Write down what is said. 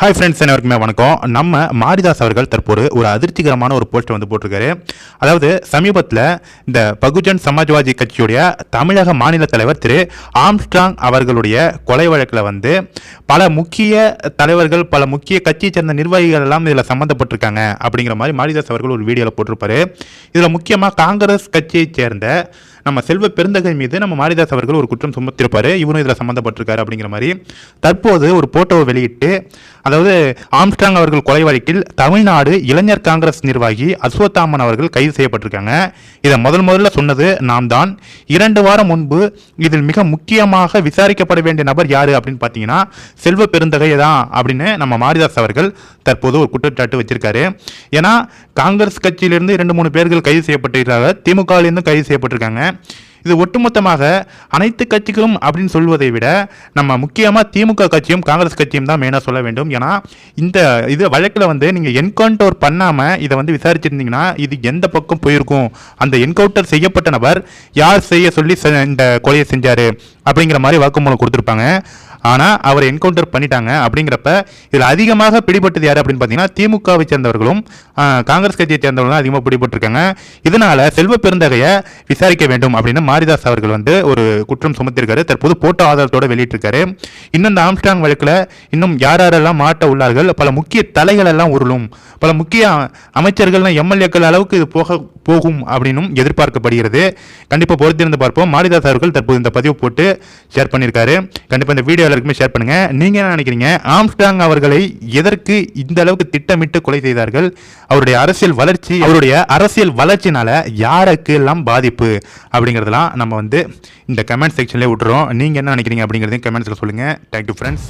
Hi friends அனைவருக்குமே வணக்கம். நம்ம மாரிதாஸ் அவர்கள் தற்போது ஒரு அதிர்ச்சிகரமான ஒரு போஸ்ட் வந்து போட்டிருக்காரு. அதாவது சமீபத்தில் இந்த பகுஜன் சமாஜ்வாதி கட்சியுடைய தமிழக மாநில தலைவர் திரு ஆம்ஸ்ட்ராங் அவர்களுடைய கொலை வழக்கில் வந்து பல முக்கிய தலைவர்கள் பல முக்கிய கட்சியை சேர்ந்த நிர்வாகிகள் எல்லாம் இதில் சம்மந்தப்பட்டிருக்காங்க அப்படிங்கிற மாதிரி மாரிதாஸ் அவர்கள் ஒரு வீடியோவில் போட்டிருப்பாரு. இதில் முக்கியமாக காங்கிரஸ் கட்சியைச் சேர்ந்த நம்ம செல்வ பெருந்தகை மீது நம்ம மாரிதாஸ் அவர்கள் ஒரு குற்றம் சுமத்திருப்பார். இவரும் இதில் சம்மந்தப்பட்டிருக்காரு அப்படிங்கிற மாதிரி தற்போது ஒரு போட்டோவை வெளியிட்டு அதாவது ஆம்ஸ்டாங் அவர்கள் கொலை வழக்கில் தமிழ்நாடு இளைஞர் காங்கிரஸ் நிர்வாகி அஸ்வத்தாமன் அவர்கள் கைது செய்யப்பட்டிருக்காங்க. இதை முதல் முதல்ல சொன்னது நாம் தான் இரண்டு வாரம் முன்பு இதில் மிக முக்கியமாக விசாரிக்கப்பட வேண்டிய நபர் யாரு அப்படின்னு பார்த்தீங்கன்னா செல்வ பெருந்தகை தான் அப்படின்னு நம்ம மாரிதாஸ் அவர்கள் தற்போது ஒரு குற்றச்சாட்டு வச்சிருக்காரு. ஏன்னா காங்கிரஸ் கட்சியிலிருந்து இரண்டு மூணு பேர்கள் கைது செய்யப்பட்டிருக்காங்க. திமுகவிலிருந்து கைது செய்யப்பட்டிருக்காங்க. இது ஒட்டுமொத்தமாக அனைத்து கட்சிகளும் அப்படின்னு சொல்வதை விட நம்ம முக்கியமாக திமுக கட்சியும் காங்கிரஸ் கட்சியும் தான் மெயினாக சொல்ல வேண்டும். ஏன்னா இந்த இது வழக்கில் வந்து நீங்கள் என்கவுண்டர் பண்ணாமல் இதை வந்து விசாரிச்சிருந்தீங்கன்னா இது எந்த பக்கம் போயிருக்கும்? அந்த என்கவுண்டர் செய்யப்பட்ட நபர் யார் செய்ய சொல்லி செ- இந்த கொலையை செஞ்சார்? அப்படிங்கிற மாதிரி வாக்குமூலம் கொடுத்துருப்பாங்க. ஆனால் அவர் என்கவுண்டர் பண்ணிட்டாங்க அப்படிங்கிறப்ப இதில் அதிகமாக பிடிபட்டது யார் அப்படின்னு பார்த்தீங்கன்னா திமுகவை சேர்ந்தவர்களும் காங்கிரஸ் கட்சியை சேர்ந்தவர்களும் அதிகமாக பிடிபட்டிருக்காங்க. இதனால் செல்வ பெருந்தகையை விசாரிக்க வேண்டும் அப்படின்னு மாரிதாஸ் அவர்கள் வந்து ஒரு குற்றம் சுமத்திருக்காரு. தற்போது போட்டோ ஆதாரத்தோடு வெளியிட்டிருக்காரு. இன்னும் இந்த ஆம்ஸ்டாங் வழக்கில் இன்னும் யார் யாரெல்லாம் மாட்ட உள்ளார்கள் பல முக்கிய தலைகள் எல்லாம் உருளும் பல முக்கிய அமைச்சர்கள்லாம் எம்எல்ஏக்கள் அளவுக்கு இது போக போகும் அப்படின்னும் எதிர்பார்க்கப்படுகிறது. கண்டிப்பாக பொறுத்திருந்து பார்ப்போம். மாரிதாஸ் அவர்கள் தற்போது இந்த பதிவு போட்டு ஷேர் பண்ணியிருக்காரு. கண்டிப்பாக இந்த வீடியோ எல்லாருக்குமே ஷேர் பண்ணுங்க. நீங்கள் என்ன நினைக்கிறீங்க? ஆம்ஸ்டாங் அவர்களை எதற்கு இந்த அளவுக்கு திட்டமிட்டு கொலை செய்தார்கள்? அவருடைய அரசியல் வளர்ச்சி அவருடைய அரசியல் வளர்ச்சினால யாருக்கு எல்லாம் பாதிப்பு? அப்படிங்கிறதெல்லாம் நம்ம வந்து இந்த கமெண்ட் செக்ஷன்லேயே விட்டுறோம். நீங்கள் என்ன நினைக்கிறீங்க அப்படிங்கிறதையும் கமெண்ட்ஸில் சொல்லுங்க. Thank you friends